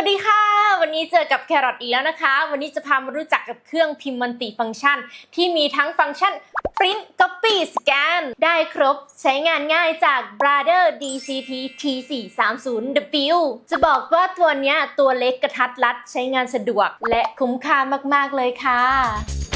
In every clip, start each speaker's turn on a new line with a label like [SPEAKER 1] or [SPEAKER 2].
[SPEAKER 1] วัสดีค่ะ วันนี้เจอกับแครอทอีกแล้วนะคะ วันนี้จะพามารู้จักกับเครื่องพิมพ์มัลติฟังก์ชัน ที่มีทั้งฟังก์ชัน print copy scan ได้ครบใช้งานง่ายจาก Brother DCP T430W จะบอกว่าตัวเนี้ยตัวเล็กกระทัดรัดใช้งานสะดวกและคุ้มค่ามากๆเลยค่ะ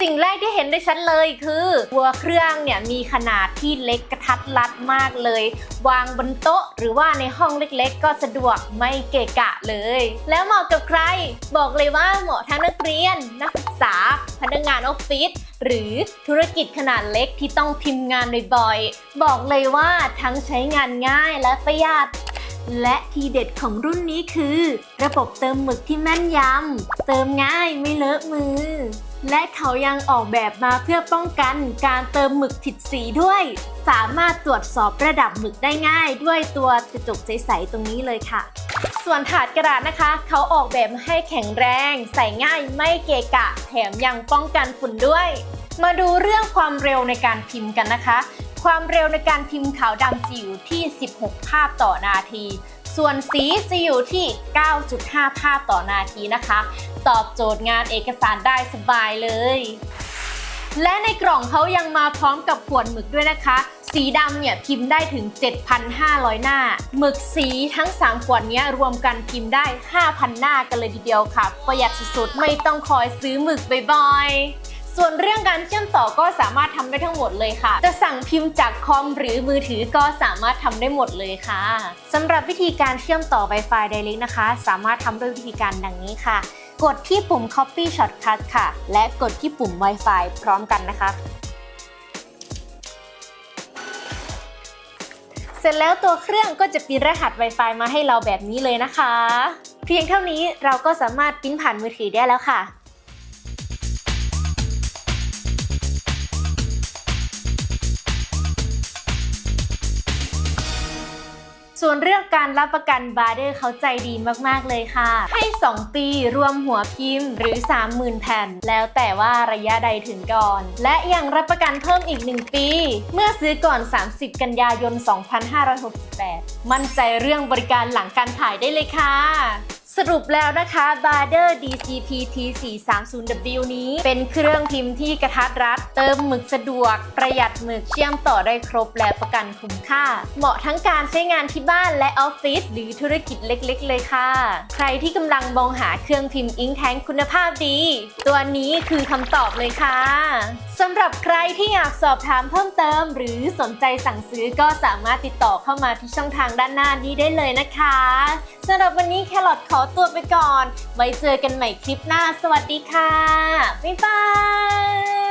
[SPEAKER 1] สิ่งแรกที่เห็นได้ชัดเลยคือหัวเครื่องเนี่ยมีขนาดที่เล็กกระทัดรัดมากเลย วางบนโต๊ะ หรือว่าในห้องเล็กๆ ก็สะดวกไม่เกะกะเลย แล้วเหมาะกับใคร บอกเลยว่าเหมาะทั้งนักเรียน นักศึกษา พนักงานออฟฟิศหรือธุรกิจขนาดเล็กที่ต้องพิมพ์งานบ่อยๆ บอกเลยว่าทั้งใช้งานง่ายและประหยัดและทีเด็ดของรุ่นนี้คือ ระบบเติมหมึกที่แม่นยำ เติมง่ายไม่เลอะมือ และเขายังออกแบบมาเพื่อป้องกันการเติมหมึกผิดสีด้วย สามารถตรวจสอบระดับหมึกได้ง่าย ด้วยตัวกระจกใสๆตรงนี้เลยค่ะ ส่วนถาดกระดาษนะคะ เขาออกแบบให้แข็งแรง ใส่ง่ายไม่เกะกะ แถมยังป้องกันฝุ่นด้วย มาดูเรื่องความเร็วในการพิมพ์กันนะคะ ความเร็วในการพิมพ์ขาวดำจะอยู่ที่ 16 ภาพต่อนาที ส่วนสีจะอยู่ที่ 9.5 ภาพต่อนาทีนะคะ ตอบโจทย์งานเอกสารได้สบายเลย และในกล่องเขายังมาพร้อมกับขวดหมึกด้วยนะคะ สีดำเนี่ยพิมพ์ได้ถึง 7,500 หน้า หมึกสีทั้ง 3 ขวดนี้รวมกันพิมพ์ได้ 5,000 หน้ากันเลยทีเดียวค่ะ ประหยัดสุดๆ ไม่ต้องคอยซื้อหมึกบ่อยๆ ส่วนเรื่องการเชื่อมต่อก็สามารถทำได้ทั้งหมดเลยค่ะ จะสั่งพิมพ์จากคอมหรือมือถือก็สามารถทำได้หมดเลยค่ะสำหรับวิธีการเชื่อมต่อ Wi-Fi Direct นะคะ สามารถทำด้วยวิธีการดังนี้ค่ะ กดที่ปุ่ม Copy Shortcut ค่ะ และกดที่ปุ่ม Wi-Fi พร้อมกันนะคะเสร็จแล้วตัวเครื่องก็จะปิ้นรหัส Wi-Fi มาให้เราแบบนี้เลยนะคะ เพียงเท่านี้เราก็สามารถปิ้นผ่านมือถือได้แล้วค่ะ ส่วนเรื่องการรับประกันบาร์เดอร์เขาใจดีมากๆเลยค่ะ ให้ 2 ปีรวมหัวพิมพ์หรือ 30,000 แผ่น แล้วแต่ว่าระยะใดถึงก่อน และยังรับประกันเพิ่มอีก 1 ปี เมื่อซื้อก่อน 30 กันยายน 2568 มั่นใจเรื่องบริการหลังการถ่ายได้เลยค่ะ สรุปแล้วนะคะ b a r d e r DCP T430W นี้เป็นเครื่องพิมพ์ที่กระทัดรัด เติมหมึกสะดวก ประหยัดหมึกเชื่อมต่อได้ครบและประกันคุ้มค่า เหมาะทั้งการใช้งานที่บ้านและออฟฟิศหรือธุรกิจเล็กๆ เลยค่ะ ใครที่กำลังมองหาเครื่องพิมพ์อิงแทงคุณภาพดี ตัวนี้คือคำตอบเลยค่ะ สำหรับใครที่อยากสอบถามเพิ่มเติม หรือสนใจสั่งซื้อก็สามารถติดต่อเข้ามาที่ช่องทางด้านหน้านี้ได้เลยนะคะสำหรับวันนี้แครอทขอตัวไปก่อน ไว้เจอกันใหม่คลิปหน้า สวัสดีค่ะ บ๊ายบาย